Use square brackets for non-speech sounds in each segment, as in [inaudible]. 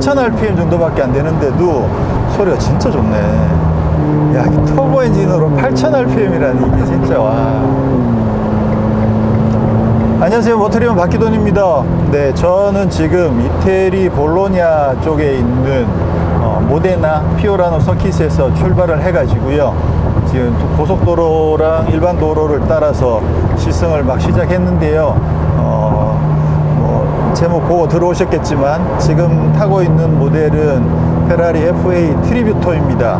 4000rpm 정도밖에 안 되는데도 소리가 진짜 좋네. 야, 이 터보 엔진으로 8000rpm이라니 이게 진짜 와. 안녕하세요. 모터리온 박기돈입니다. 네, 저는 지금 이태리 볼로냐 쪽에 있는 어, 모데나 피오라노 서킷에서 출발을 해가지고요. 지금 고속도로랑 일반 도로를 따라서 시승을 막 시작했는데요. 제목 보고 들어오셨겠지만 지금 타고 있는 모델은 페라리 FA 트리뷰토입니다.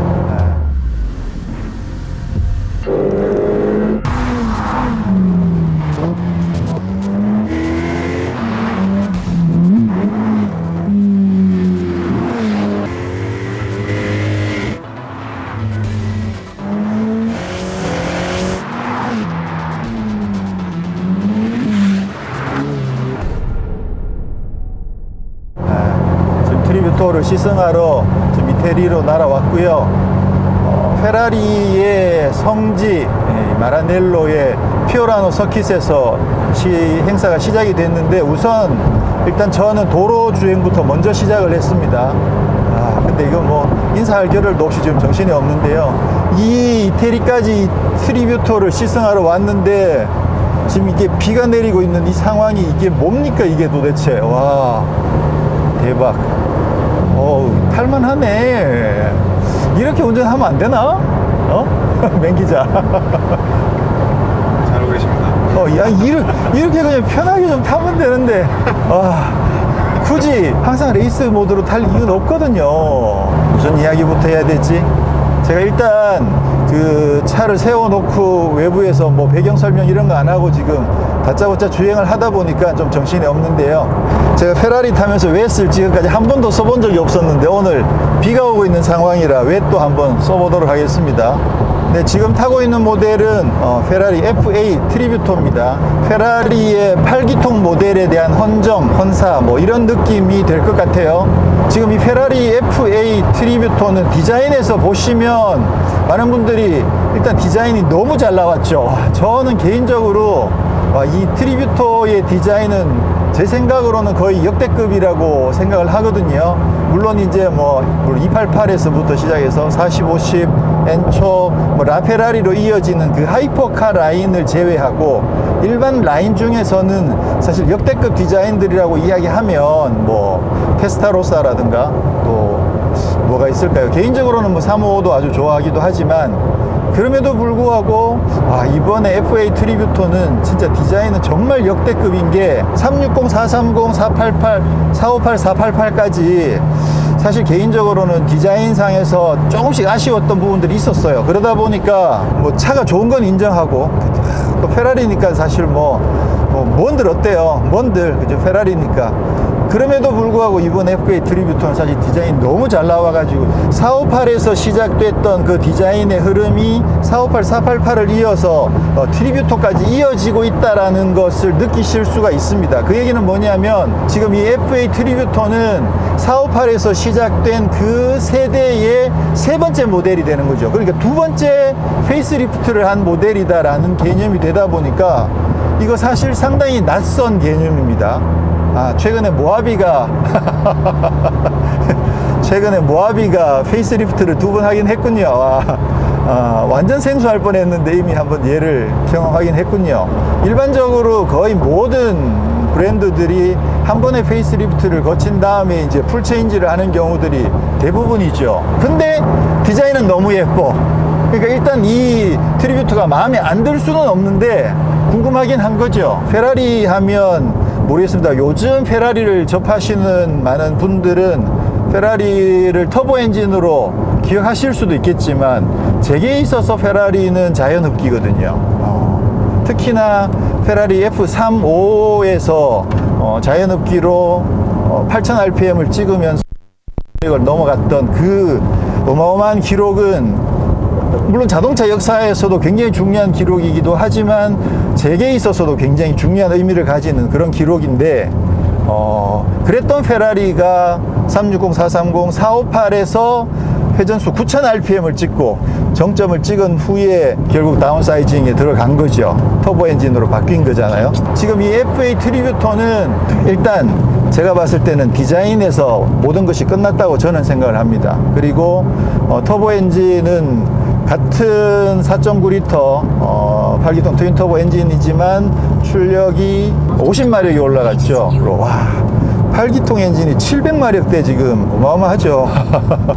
트리뷰토를 시승하러 지금 이태리로 날아왔고요. 어, 페라리의 성지 예, 마라넬로의 피오라노 서킷에서 시, 행사가 시작이 됐는데 우선 일단 저는 도로 주행부터 먼저 시작을 했습니다. 아, 근데 이거 뭐 인사할 겨를도 없이 지금 정신이 없는데요. 이 이태리까지 이 트리뷰토를 시승하러 왔는데 지금 이게 비가 내리고 있는 이 상황이 이게 뭡니까 이게 도대체 와 대박. 어우, 탈만하네. 이렇게 운전하면 안 되나? 어? 맹기자. 잘 오고 계십니다. 어, 야, 이르, 이렇게 그냥 편하게 좀 타면 되는데. 아, 굳이 항상 레이스 모드로 탈 이유는 없거든요. 무슨 이야기부터 해야 되지? 제가 일단 그 차를 세워놓고 외부에서 뭐 배경 설명 이런 거 안 하고 지금 다짜고짜 주행을 하다 보니까 좀 정신이 없는데요. 제가 페라리 타면서 웨스를 지금까지 한 번도 써본 적이 없었는데 오늘 비가 오고 있는 상황이라 웨또 한번 써보도록 하겠습니다. 네, 지금 타고 있는 모델은 어, 페라리 FA 트리뷰토입니다. 페라리의 8기통 모델에 대한 헌정, 헌사 뭐 이런 느낌이 될 것 같아요. 지금 이 페라리 FA 트리뷰토는 디자인에서 보시면 많은 분들이 일단 디자인이 너무 잘 나왔죠. 와, 저는 개인적으로 와, 이 트리뷰토의 디자인은 제 생각으로는 거의 역대급이라고 생각을 하거든요. 물론 이제 뭐 288에서부터 시작해서 40, 50, 엔초, 뭐 라페라리로 이어지는 그 하이퍼카 라인을 제외하고 일반 라인 중에서는 사실 역대급 디자인들이라고 이야기하면 뭐 테스타로사라든가 또 뭐가 있을까요? 개인적으로는 뭐 355도 아주 좋아하기도 하지만 그럼에도 불구하고 아, 이번에 FA 트리뷰토는 진짜 디자인은 정말 역대급인 게 360, 430, 488, 458, 488까지 사실 개인적으로는 디자인상에서 조금씩 아쉬웠던 부분들이 있었어요. 그러다 보니까 뭐 차가 좋은 건 인정하고 또 페라리니까 사실 뭐, 뭐 뭔들 어때요? 뭔들 그죠? 페라리니까 그럼에도 불구하고 이번 FA 트리뷰토는 사실 디자인 너무 잘 나와가지고 458에서 시작됐던 그 디자인의 흐름이 458, 488을 이어서 어, 트리뷰토까지 이어지고 있다라는 것을 느끼실 수가 있습니다. 그 얘기는 뭐냐면 지금 이 FA 트리뷰토는 458에서 시작된 그 세대의 세 번째 모델이 되는 거죠. 그러니까 두 번째 페이스리프트를 한 모델이다라는 개념이 되다 보니까 이거 사실 상당히 낯선 개념입니다. 아, 최근에 모하비가 [laughs] 최근에 모하비가 페이스리프트를 두 번 하긴 했군요. 아, 아, 완전 생소할 뻔했는데 이미 한번 얘를 경험하긴 했군요. 일반적으로 거의 모든 브랜드들이 한 번에 페이스리프트를 거친 다음에 이제 풀 체인지를 하는 경우들이 대부분이죠. 근데 디자인은 너무 예뻐. 그러니까 일단 이 트리뷰트가 마음에 안 들 수는 없는데 궁금하긴 한 거죠. 페라리 하면 모르겠습니다. 요즘 페라리를 접하시는 많은 분들은 페라리를 터보 엔진으로 기억하실 수도 있겠지만 제게 있어서 페라리는 자연 흡기거든요. 어, 특히나 페라리 F35에서 어, 자연 흡기로 어, 8000rpm을 찍으면서 넘어갔던 그 어마어마한 기록은 물론 자동차 역사에서도 굉장히 중요한 기록이기도 하지만 제게 있어서도 굉장히 중요한 의미를 가지는 그런 기록인데 어, 그랬던 페라리가 360, 430, 458에서 회전수 9000rpm을 찍고 정점을 찍은 후에 결국 다운사이징에 들어간 거죠. 터보 엔진으로 바뀐 거잖아요. 지금 이 FA 트리뷰터는 일단 제가 봤을 때는 디자인에서 모든 것이 끝났다고 저는 생각을 합니다. 그리고 어, 터보 엔진은 같은 4.9리터 어, 8기통 트윈 터보 엔진이지만 출력이 50마력이 올라갔죠. 와 8기통 엔진이 700마력대 지금 어마어마하죠.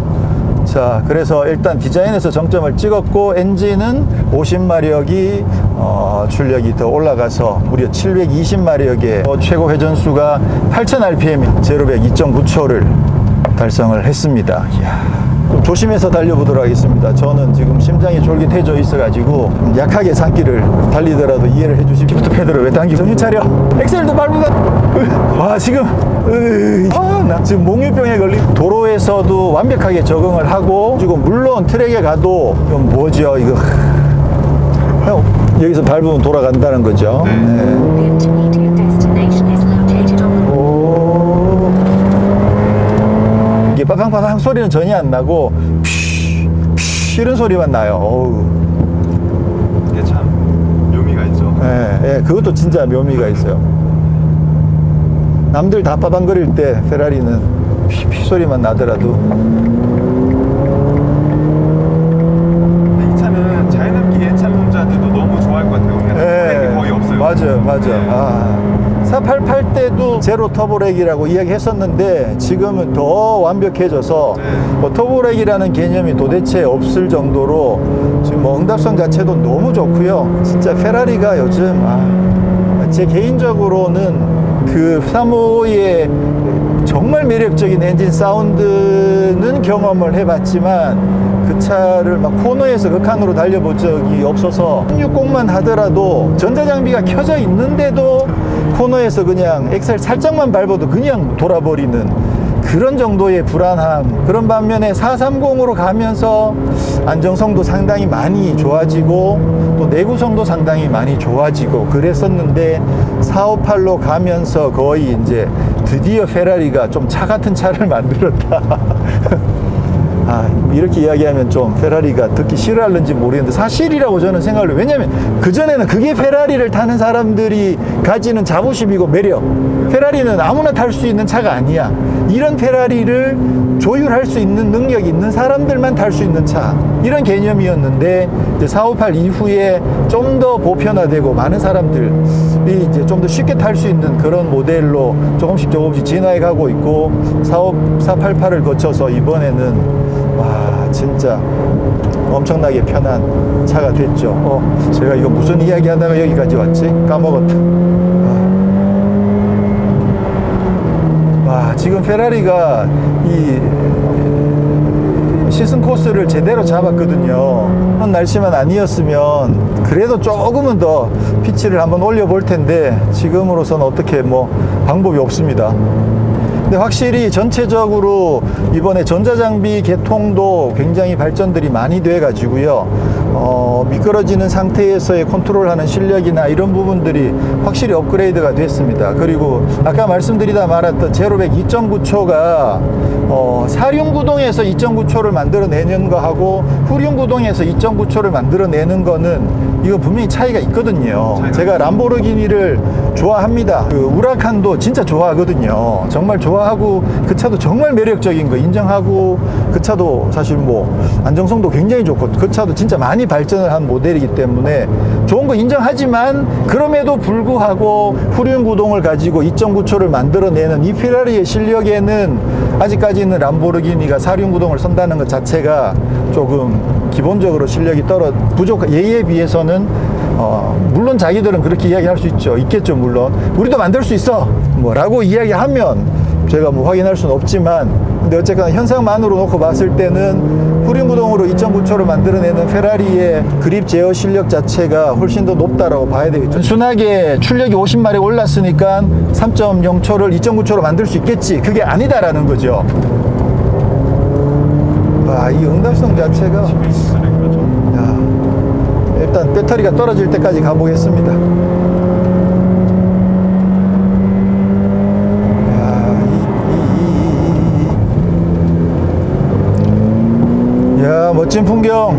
[laughs] 자, 그래서 일단 디자인에서 정점을 찍었고 엔진은 50마력이 어, 출력이 더 올라가서 무려 720마력의 어, 최고 회전수가 8000rpm 제로 100 2.9초를 달성을 했습니다. 이야. 좀 조심해서 달려보도록 하겠습니다. 저는 지금 심장이 쫄깃해져 있어가지고 약하게 산길을 달리더라도 이해를 해주십시오. 시프트 패드를 왜 당기고 정신 차려. 엑셀도 밟으다. 와 지금 으이, 아, 나 지금 몽유병에 걸린 도로에서도 완벽하게 적응을 하고 지금 물론 트랙에 가도 이건 뭐죠 이거 형, 여기서 밟으면 돌아간다는 거죠. 네. 이게 빠방빠방 소리는 전혀 안 나고 피, 피 이런 소리만 나요. 어우. 이게 참 묘미가 있죠. 예, 예, 그것도 진짜 묘미가 있어요. 남들 다 빠방거릴 때 페라리는 피, 피 소리만 나더라도 근데 이 차는 자연함기 예찬론자들도 너무 좋아할 것 같아요. 그냥 트랙이 거의 없어요. 예. 맞아요, 맞아요. 네. 아. 488 때도 제로 터보렉이라고 이야기했었는데 지금은 더 완벽해져서 네. 뭐 터보렉이라는 개념이 도대체 없을 정도로 지금 뭐 응답성 자체도 너무 좋고요. 진짜 페라리가 요즘 아, 제 개인적으로는 그 3호의 정말 매력적인 엔진 사운드는 경험을 해봤지만 그 차를 막 코너에서 극한으로 달려본 적이 없어서 360만 하더라도 전자장비가 켜져 있는데도 코너에서 그냥 엑셀 살짝만 밟아도 그냥 돌아버리는 그런 정도의 불안함. 그런 반면에 430으로 가면서 안정성도 상당히 많이 좋아지고 또 내구성도 상당히 많이 좋아지고 그랬었는데 458로 가면서 거의 이제 드디어 페라리가 좀 차 같은 차를 [laughs] 만들었다. [laughs] 아, 이렇게 이야기하면 좀 페라리가 듣기 싫어할는지 모르겠는데 사실이라고 저는 생각을 해요. 왜냐면 그전에는 그게 페라리를 타는 사람들이 가지는 자부심이고 매력. 페라리는 아무나 탈 수 있는 차가 아니야. 이런 페라리를 조율할 수 있는 능력이 있는 사람들만 탈 수 있는 차. 이런 개념이었는데 이제 458 이후에 좀 더 보편화되고 많은 사람들이 이제 좀 더 쉽게 탈 수 있는 그런 모델로 조금씩 조금씩 진화해 가고 있고 45, 488을 거쳐서 이번에는 와 진짜 엄청나게 편한 차가 됐죠. 어, 제가 이거 무슨 이야기 하다가 여기까지 왔지? 까먹었다. 아. 와 지금 페라리가 이 시승 코스를 제대로 잡았거든요. 그런 날씨만 아니었으면 그래도 조금은 더 피치를 한번 올려볼 텐데 지금으로서는 어떻게 뭐 방법이 없습니다. 근데 확실히 전체적으로 이번에 전자장비 개통도 굉장히 발전들이 많이 돼 가지고요. 어, 미끄러지는 상태에서의 컨트롤하는 실력이나 이런 부분들이 확실히 업그레이드가 됐습니다. 그리고 아까 말씀드리다 말았던 제로백 2.9초가 어, 사륜구동에서 2.9초를 만들어내는 거하고 후륜구동에서 2.9초를 만들어내는 거는 이거 분명히 차이가 있거든요. 차이가 제가 람보르기니를 좋아합니다. 그 우라칸도 진짜 좋아하거든요. 정말 좋아하고 그 차도 정말 매력적인 거 인정하고 그 차도 사실 뭐 안정성도 굉장히 좋고 그 차도 진짜 많이 발전을 한 모델이기 때문에 좋은 거 인정하지만 그럼에도 불구하고 후륜 구동을 가지고 2.9초를 만들어내는 이 페라리의 실력에는 아직까지는 람보르기니가 사륜 구동을 선다는 것 자체가 조금 기본적으로 실력이 떨어 부족 예에 비해서는 어, 물론 자기들은 그렇게 이야기할 수 있죠. 있겠죠, 물론. 우리도 만들 수 있어. 뭐, 라고 이야기하면 제가 뭐 확인할 수는 없지만, 근데 어쨌거나 현상만으로 놓고 봤을 때는 후륜 구동으로 2.9초를 만들어내는 페라리의 그립 제어 실력 자체가 훨씬 더 높다라고 봐야 되겠죠. 단순하게 출력이 50마력 올랐으니까 3.0초를 2.9초로 만들 수 있겠지. 그게 아니다라는 거죠. 와, 이 응답성 자체가. 야, 일단 배터리가 떨어질 때까지 가보겠습니다. 야, 이, 이, 이, 이. 야, 멋진 풍경.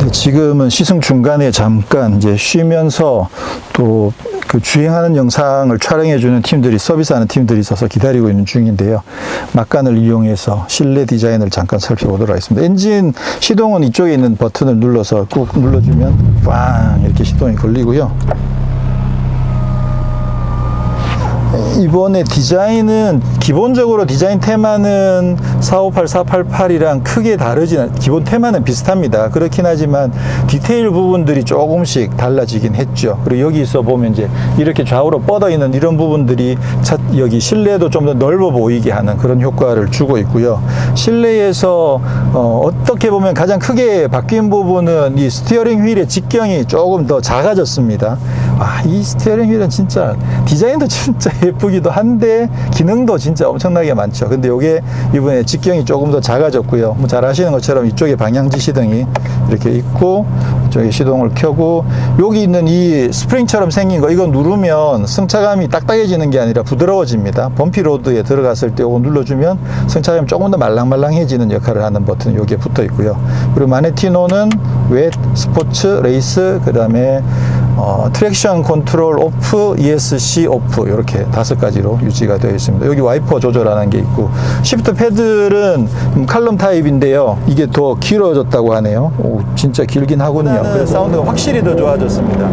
네, 지금은 시승 중간에 잠깐 이제 쉬면서 또 그 주행하는 영상을 촬영해주는 팀들이 서비스하는 팀들이 있어서 기다리고 있는 중인데요. 막간을 이용해서 실내 디자인을 잠깐 살펴보도록 하겠습니다. 엔진 시동은 이쪽에 있는 버튼을 눌러서 꾹 눌러주면 빵 이렇게 시동이 걸리고요. 이번에 디자인은 기본적으로 디자인 테마는 458, 488이랑 크게 다르진 않, 기본 테마는 비슷합니다. 그렇긴 하지만 디테일 부분들이 조금씩 달라지긴 했죠. 그리고 여기 있어 보면 이제 이렇게 좌우로 뻗어 있는 이런 부분들이 차, 여기 실내도 좀 더 넓어 보이게 하는 그런 효과를 주고 있고요. 실내에서 어, 어떻게 보면 가장 크게 바뀐 부분은 이 스티어링 휠의 직경이 조금 더 작아졌습니다. 아, 이 스티어링 휠은 진짜 디자인도 [laughs] 진짜 예쁘기도 한데 기능도 진짜 엄청나게 많죠. 근데 이게 이번에 직경이 조금 더 작아졌고요. 뭐 잘 아시는 것처럼 이쪽에 방향지 시등이 이렇게 있고 이쪽에 시동을 켜고 여기 있는 이 스프링처럼 생긴 거 이거 누르면 승차감이 딱딱해지는 게 아니라 부드러워집니다. 범피 로드에 들어갔을 때 이거 눌러주면 승차감이 조금 더 말랑말랑해지는 역할을 하는 버튼이 여기에 붙어 있고요. 그리고 마네티노는 웹, 스포츠, 레이스, 그 다음에 어, 트랙션 컨트롤 오프, ESC 오프 이렇게 다섯 가지로 유지가 되어 있습니다. 여기 와이퍼 조절하는 게 있고 시프트 패들은 음, 칼럼 타입인데요. 이게 더 길어졌다고 하네요. 오, 진짜 길긴 하군요. 그래서 사운드가 확실히 더 좋아졌습니다.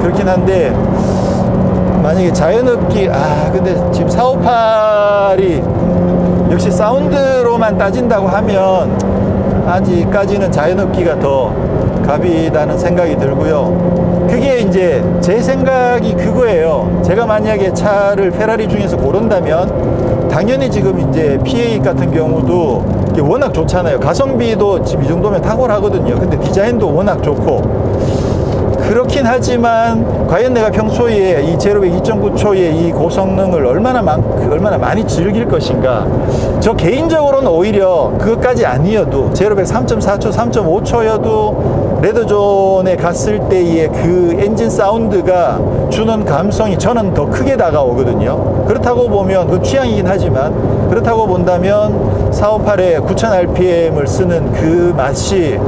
그렇긴 한데 만약에 자연흡기 아 근데 지금 458이 역시 사운드로만 따진다고 하면 아직까지는 자연흡기가 더 갑이다는 생각이 들고요. 그게 이제 제 생각이 그거예요. 제가 만약에 차를 페라리 중에서 고른다면 당연히 지금 이제 PA 같은 경우도 워낙 좋잖아요. 가성비도 지금 이 정도면 탁월하거든요. 근데 디자인도 워낙 좋고 그렇긴 하지만 과연 내가 평소에 이 제로백 2.9초의 이 고성능을 얼마나 많, 얼마나 많이 즐길 것인가. 저 개인적으로는 오히려 그것까지 아니어도 제로백 3.4초 3.5초여도 레드존에 갔을 때의 그 엔진 사운드가 주는 감성이 저는 더 크게 다가오거든요. 그렇다고 보면 그 취향이긴 하지만 그렇다고 본다면 458에 9000rpm을 쓰는 그 맛이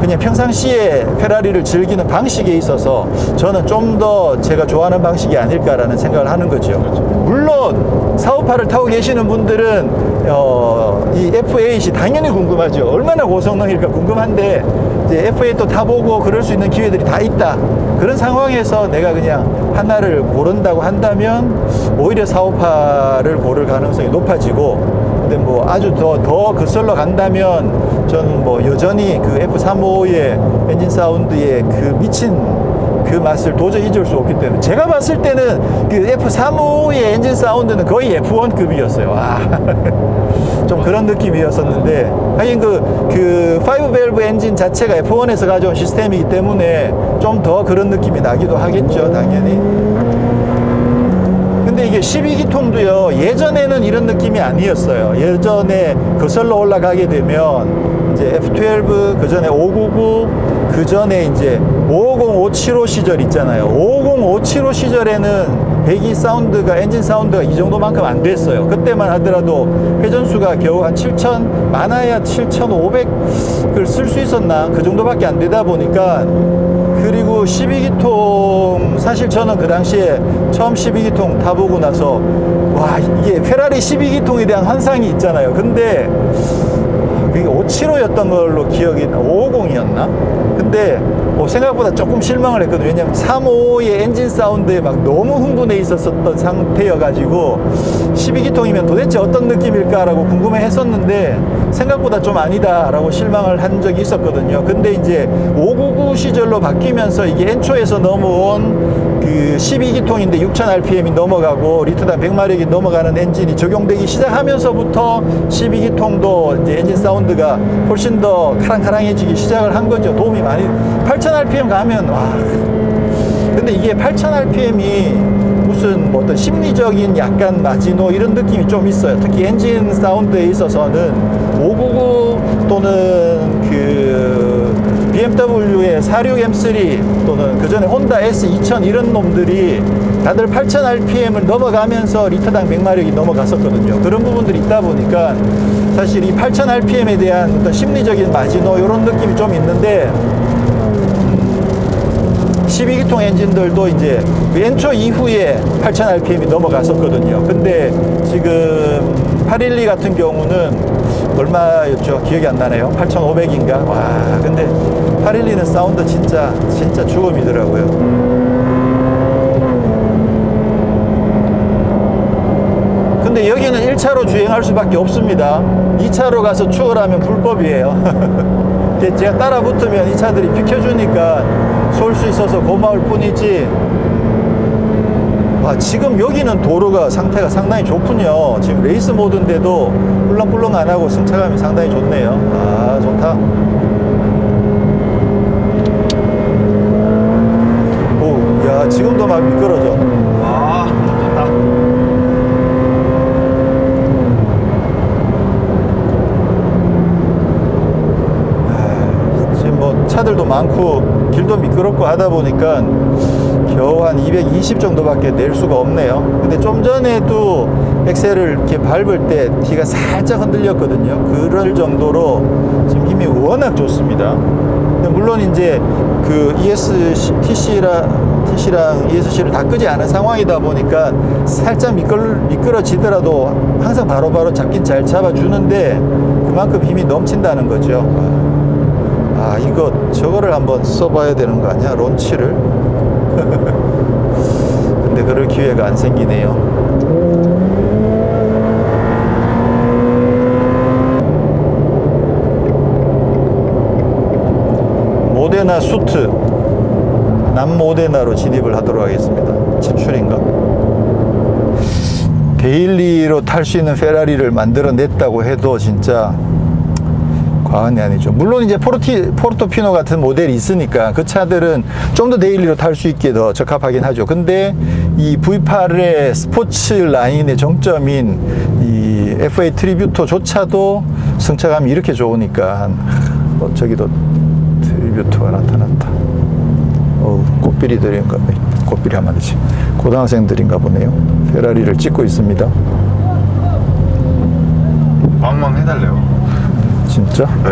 그냥 평상시에 페라리를 즐기는 방식에 있어서 저는 좀 더 제가 좋아하는 방식이 아닐까라는 생각을 하는 거죠. 물론 458을 타고 계시는 분들은 어, 이 F8이 당연히 궁금하죠. 얼마나 고성능일까 궁금한데 이제 F8 또 타보고 그럴 수 있는 기회들이 다 있다. 그런 상황에서 내가 그냥 하나를 고른다고 한다면 오히려 458을 고를 가능성이 높아지고 근데 뭐 아주 더, 더 그슬러 간다면 저는 뭐 여전히 그 F35의 엔진 사운드의 그 미친 그 맛을 도저히 잊을 수 없기 때문에 제가 봤을 때는 그 F35의 엔진 사운드는 거의 F1급이었어요. 와. [laughs] 좀 그런 느낌이었었는데 하긴 그, 그 5밸브 엔진 자체가 F1에서 가져온 시스템이기 때문에 좀 더 그런 느낌이 나기도 하겠죠, 당연히. 근데 이게 12기통도요 예전에는 이런 느낌이 아니었어요. 예전에 거슬러 올라가게 되면 이제 F12 그 전에 599 그 전에 이제 550 575 시절 있잖아요. 550 575 시절에는 배기 사운드가 엔진 사운드가 이 정도만큼 안 됐어요. 그때만 하더라도 회전수가 겨우 한 7,000 많아야 7,500을 쓸 수 있었나? 그 정도밖에 안 되다 보니까 그리고 12기통 사실 저는 그 당시에 처음 12기통 타보고 나서 와 이게 페라리 12기통에 대한 환상이 있잖아요 근데 그게 575였던 걸로 기억이 550이었나? 근데 뭐 생각보다 조금 실망을 했거든요. 왜냐면 35의 엔진 사운드에 막 너무 흥분해 있었던 상태여가지고 12기통이면 도대체 어떤 느낌일까라고 궁금해 했었는데 생각보다 좀 아니다라고 실망을 한 적이 있었거든요. 근데 이제 599 시절로 바뀌면서 이게 엔초에서 넘어온 그 12기통인데 6000rpm이 넘어가고 리터당 100마력이 넘어가는 엔진이 적용되기 시작하면서부터 12기통도 이제 엔진 사운드가 훨씬 더 카랑카랑해지기 시작을 한 거죠. 도움이 많이 8000rpm 가면 와 근데 이게 8000rpm이 무슨 뭐 어떤 심리적인 약간 마지노 이런 느낌이 좀 있어요. 특히 엔진 사운드에 있어서는 599 또는 그 BMW의 46M3 또는 그 전에 혼다 S2000 이런 놈들이 다들 8000 RPM을 넘어가면서 리터당 100마력이 넘어갔었거든요. 그런 부분들이 있다 보니까 사실 이 8000 RPM에 대한 어떤 심리적인 마지노 이런 느낌이 좀 있는데 12기통 엔진들도 이제 왼초 이후에 8000 RPM이 넘어갔었거든요. 근데 지금 812 같은 경우는 얼마였죠? 기억이 안 나네요. 8500인가? 와, 근데 812는 사운드 진짜, 진짜 죽음이더라고요. 근데 여기는 1차로 주행할 수밖에 없습니다. 2차로 가서 추월하면 불법이에요. [laughs] 제가 따라 붙으면 이 차들이 비켜주니까 쏠 수 있어서 고마울 뿐이지. 와, 지금 여기는 도로가 상태가 상당히 좋군요. 지금 레이스 모드인데도 꿀렁꿀렁 안 하고 승차감이 상당히 좋네요. 아, 좋다. 오, 야, 지금도 막 미끄러져. 와, 좋다. 지금 뭐 차들도 많고 길도 미끄럽고 하다 보니까 겨우 한 220 정도밖에 낼 수가 없네요. 근데 좀 전에도 엑셀을 이렇게 밟을 때 뒤가 살짝 흔들렸거든요. 그럴 정도로 지금 힘이 워낙 좋습니다. 물론 이제 그 ESTC랑 TC랑 ESC를 다 끄지 않은 상황이다 보니까 살짝 미끌, 미끄러지더라도 항상 바로바로 잡긴 잘 잡아주는데 그만큼 힘이 넘친다는 거죠. 아 이거 저거를 한번 써봐야 되는 거 아니야 론치를 [laughs] 근데 그럴 기회가 안 생기네요. 모데나 수트 남모데나로 진입을 하도록 하겠습니다. 지출인가? 데일리로 탈 수 있는 페라리를 만들어냈다고 해도 진짜 과언이 아니죠. 물론 이제 포르티, 포르토피노 같은 모델이 있으니까 그 차들은 좀 더 데일리로 탈 수 있게 더 적합하긴 하죠. 근데 이 V8의 스포츠 라인의 정점인 이 FA 트리뷰토조차도 승차감이 이렇게 좋으니까 어, 저기도 트리뷰토가 나타났다. 어, 꽃비리들인가, 꽃비리 하면 안 되지. 고등학생들인가 보네요. 페라리를 찍고 있습니다. 왕왕 해달래요. 진짜? 네.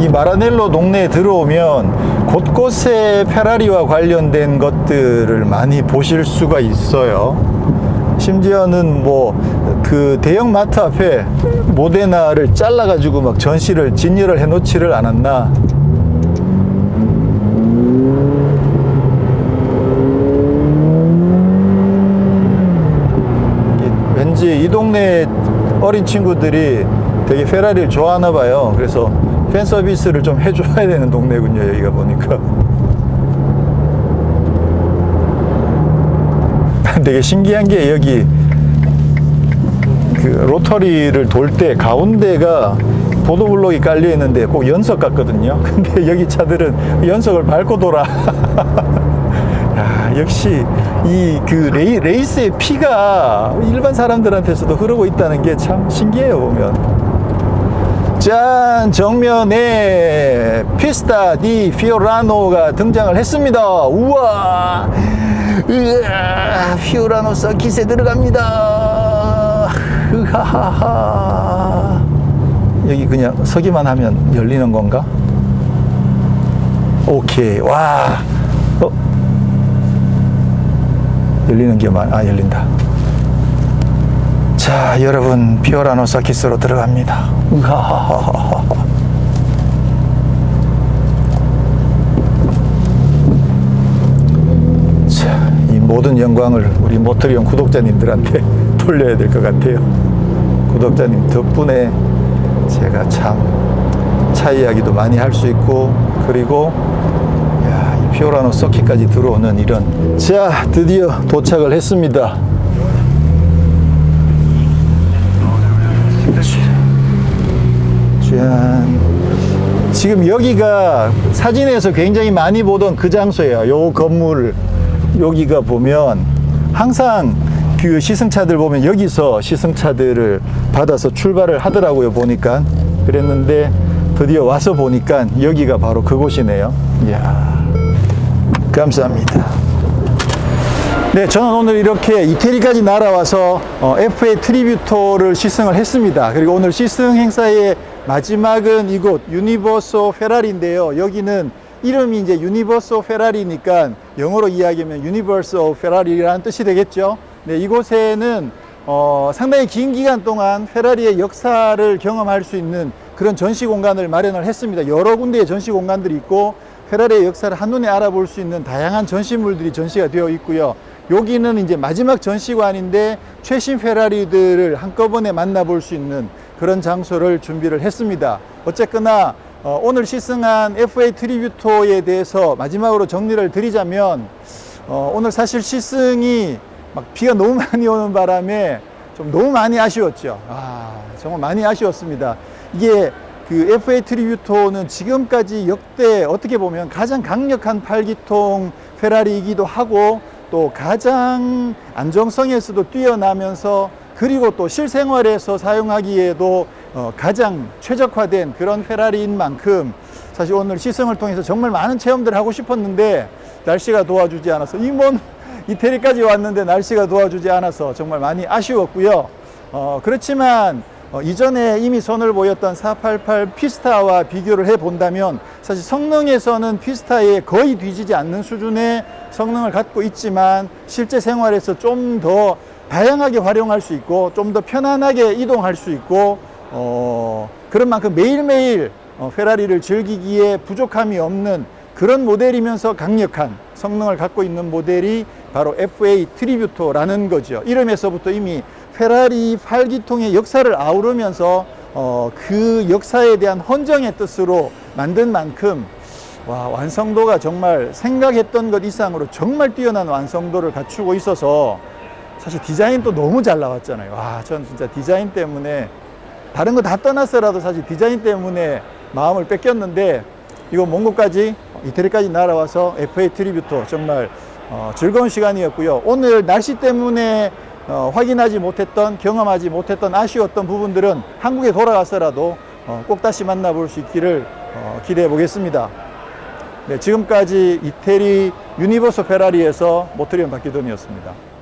[laughs] 이 마라넬로 동네에 들어오면 곳곳에 페라리와 관련된 것들을 많이 보실 수가 있어요. 심지어는 뭐 그 대형 마트 앞에 모데나를 잘라가지고 막 전시를 진열을 해놓지를 않았나. 이게 왠지 이 동네 어린 친구들이 되게 페라리를 좋아하나 봐요. 그래서 팬 서비스를 좀 해줘야 되는 동네군요, 여기가 보니까. [laughs] 되게 신기한 게 여기 그 로터리를 돌 때 가운데가 보도블록이 깔려 있는데 꼭 연석 같거든요. [laughs] 근데 여기 차들은 연석을 밟고 돌아. [laughs] 야, 역시 이그 레이, 레이 스의 피가 일반 사람들한테서도 흐르고 있다는 게 참 신기해요, 보면. 짠! 정면에 피스타 디 피오라노가 등장을 했습니다. 우와! 으아, 피오라노 서킷에 들어갑니다. 으하하하. 여기 그냥 서기만 하면 열리는 건가? 오케이. 와. 어? 열리는 게만, 아, 열린다. 자, 여러분, 피오라노 서킷으로 들어갑니다. 으하하하하. [laughs] 자, 이 모든 영광을 우리 모터리온 구독자님들한테 [laughs] 돌려야 될 것 같아요. 구독자님 덕분에 제가 참 차 이야기도 많이 할 수 있고 그리고 피오라노 서킷까지 들어오는 이런 자 드디어 도착을 했습니다. 짠. 지금 여기가 사진에서 굉장히 많이 보던 그 장소예요. 요 건물 여기가 보면 항상 그 시승차들 보면 여기서 시승차들을 받아서 출발을 하더라고요 보니까 그랬는데 드디어 와서 보니까 여기가 바로 그곳이네요 이야 감사합니다 네, 저는 오늘 이렇게 이태리까지 날아와서 어, FA 트리뷰토를 시승을 했습니다. 그리고 오늘 시승 행사의 마지막은 이곳 유니버소 페라리인데요. 여기는 이름이 이제 유니버소 페라리니까 영어로 이야기하면 유니버소 페라리라는 뜻이 되겠죠. 네, 이곳에는 어, 상당히 긴 기간 동안 페라리의 역사를 경험할 수 있는 그런 전시 공간을 마련을 했습니다. 여러 군데의 전시 공간들이 있고 페라리의 역사를 한눈에 알아볼 수 있는 다양한 전시물들이 전시가 되어 있고요. 여기는 이제 마지막 전시관인데 최신 페라리들을 한꺼번에 만나볼 수 있는 그런 장소를 준비를 했습니다. 어쨌거나 어, 오늘 시승한 FA 트리뷰토에 대해서 마지막으로 정리를 드리자면 어, 오늘 사실 시승이 막 비가 너무 [laughs] 많이 오는 바람에 좀 너무 많이 아쉬웠죠. 아, 정말 많이 아쉬웠습니다. 이게 그 FA 트리뷰토는 지금까지 역대 어떻게 보면 가장 강력한 8기통 페라리이기도 하고 또 가장 안정성에서도 뛰어나면서 그리고 또 실생활에서 사용하기에도 어, 가장 최적화된 그런 페라리인 만큼 사실 오늘 시승을 통해서 정말 많은 체험들을 하고 싶었는데 날씨가 도와주지 않아서 이 먼 이태리까지 왔는데 날씨가 도와주지 않아서 정말 많이 아쉬웠고요. 어, 그렇지만 어, 이전에 이미 선을 보였던 488 피스타와 비교를 해 본다면 사실 성능에서는 피스타에 거의 뒤지지 않는 수준의 성능을 갖고 있지만 실제 생활에서 좀 더 다양하게 활용할 수 있고 좀 더 편안하게 이동할 수 있고 어, 그런 만큼 매일매일 어, 페라리를 즐기기에 부족함이 없는 그런 모델이면서 강력한 성능을 갖고 있는 모델이 바로 FA 트리뷰토라는 거죠. 이름에서부터 이미 페라리 8기통의 역사를 아우르면서 어, 그 역사에 대한 헌정의 뜻으로 만든 만큼 와, 완성도가 정말 생각했던 것 이상으로 정말 뛰어난 완성도를 갖추고 있어서 사실 디자인도 너무 잘 나왔잖아요. 와, 전 진짜 디자인 때문에 다른 거 다 떠났어라도 사실 디자인 때문에 마음을 뺏겼는데 이거 몽고까지 이태리까지 날아와서 FA 트리뷰토 정말 어, 즐거운 시간이었고요. 오늘 날씨 때문에 어, 확인하지 못했던 경험하지 못했던 아쉬웠던 부분들은 한국에 돌아가서라도 어, 꼭 다시 만나볼 수 있기를 어, 기대해 보겠습니다. 네, 지금까지 이태리 유니버스 페라리에서 모트리온 박기돈이었습니다.